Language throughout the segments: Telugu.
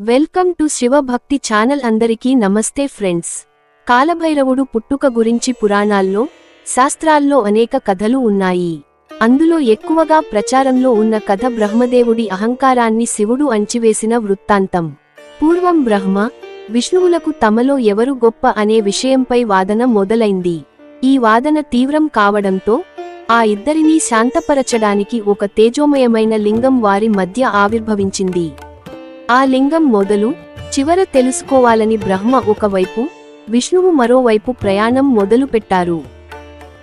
వెల్కమ్ టు శివభక్తి ఛానల్ అందరికీ నమస్తే ఫ్రెండ్స్. కాలభైరవుడు పుట్టుక గురించి పురాణాల్లో శాస్త్రాల్లో అనేక కథలు ఉన్నాయి. అందులో ఎక్కువగా ప్రచారంలో ఉన్న కథ బ్రహ్మదేవుడి అహంకారాన్ని శివుడు అంచివేసిన వృత్తాంతం. పూర్వం బ్రహ్మ విష్ణువులకు తమలో ఎవరు గొప్ప అనే విషయంపై వాదన మొదలైంది. ఈ వాదన తీవ్రం కావడంతో ఆ ఇద్దరినీ శాంతపరచడానికి ఒక తేజోమయమైన లింగం వారి మధ్య ఆవిర్భవించింది. ఆ లింగం మొదలు చివర తెలుసుకోవాలని బ్రహ్మ ఒకవైపు విష్ణువు మరోవైపు ప్రయాణం మొదలు పెట్టారు.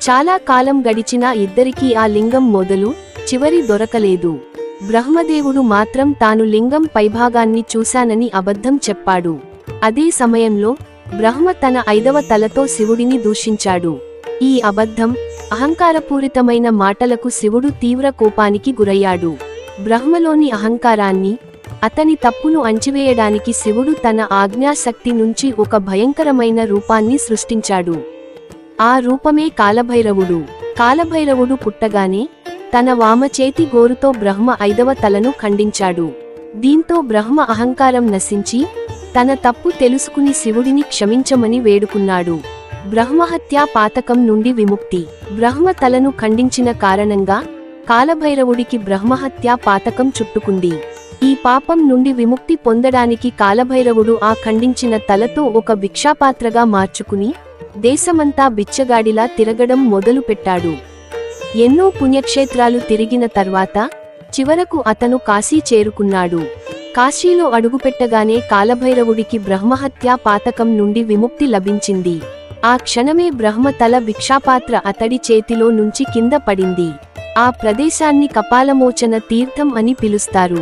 చాలా కాలం గడిచినా ఇద్దరికీ ఆ లింగం మొదలు చివరి దొరకలేదు. బ్రహ్మదేవుడు మాత్రం తాను లింగం పైభాగాన్ని చూశానని అబద్ధం చెప్పాడు. అదే సమయంలో బ్రహ్మ తన ఐదవ తలతో శివుడిని దూషించాడు. ఈ అబద్ధం అహంకారపూరితమైన మాటలకు శివుడు తీవ్ర కోపానికి గురయ్యాడు. బ్రహ్మలోని అహంకారాన్ని అతని తప్పును అంచివేయడానికి శివుడు తన ఆజ్ఞాశక్తి నుంచి ఒక భయంకరమైన రూపాన్ని సృష్టించాడు. ఆ రూపమే కాలభైరవుడు. కాలభైరవుడు పుట్టగానే తన వామచేతి గోరుతో బ్రహ్మ ఐదవ తలను ఖండించాడు. దీంతో బ్రహ్మ అహంకారం నశించి తన తప్పు తెలుసుకుని శివుడిని క్షమించమని వేడుకున్నాడు. బ్రహ్మహత్యా పాతకం నుండి విముక్తి. బ్రహ్మ తలను ఖండించిన కారణంగా కాలభైరవుడికి బ్రహ్మహత్యా పాతకం చుట్టుకుంది. ఈ పాపం నుండి విముక్తి పొందడానికి కాలభైరవుడు ఆ ఖండించిన తలతో ఒక భిక్షాపాత్రగా మార్చుకుని దేశమంతా బిచ్చగాడిలా తిరగడం మొదలుపెట్టాడు. ఎన్నో పుణ్యక్షేత్రాలు తిరిగిన తర్వాత చివరకు అతను కాశీ చేరుకున్నాడు. కాశీలో అడుగుపెట్టగానే కాలభైరవుడికి బ్రహ్మహత్యా పాతకం నుండి విముక్తి లభించింది. ఆ క్షణమే బ్రహ్మ తల భిక్షాపాత్ర అతడి చేతిలో నుంచి కింద పడింది. ఆ ప్రదేశాన్ని కపాలమోచన తీర్థం అని పిలుస్తారు.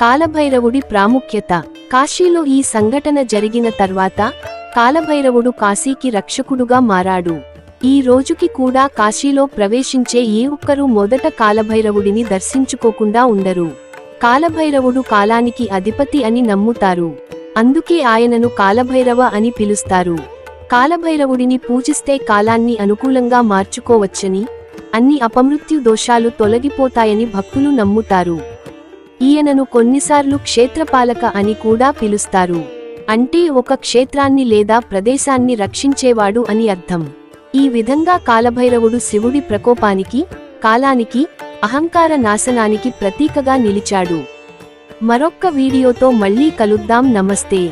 కాలభైరవుడి ప్రాముఖ్యత. కాశీలో ఈ సంఘటన జరిగిన తర్వాత కాలభైరవుడు కాశీకి రక్షకుడుగా మారాడు. ఈ రోజుకి కూడా కాశీలో ప్రవేశించే ఏ ఒక్కరూ మొదట కాలభైరవుడిని దర్శించుకోకుండా ఉండరు. కాలభైరవుడు కాలానికి అధిపతి అని నమ్ముతారు. అందుకే ఆయనను కాలభైరవ అని పిలుస్తారు. కాలభైరవుడిని పూజిస్తే కాలాన్ని అనుకూలంగా మార్చుకోవచ్చని అన్ని అపమృత్యు దోషాలు తొలగిపోతాయని భక్తులు నమ్ముతారు. ఈయనను కొన్నిసార్లు క్షేత్రపాలక అని కూడా పిలుస్తారు. అంటే ఒక క్షేత్రాన్ని లేదా ప్రదేశాన్ని రక్షించేవాడు అని అర్థం. ఈ విధంగా కాలభైరవుడు శివుడి ప్రకోపానికి కాలానికి అహంకార నాశనానికి ప్రతీకగా నిలిచాడు. మరొక్క వీడియోతో మళ్ళీ కలుద్దాం. నమస్తే.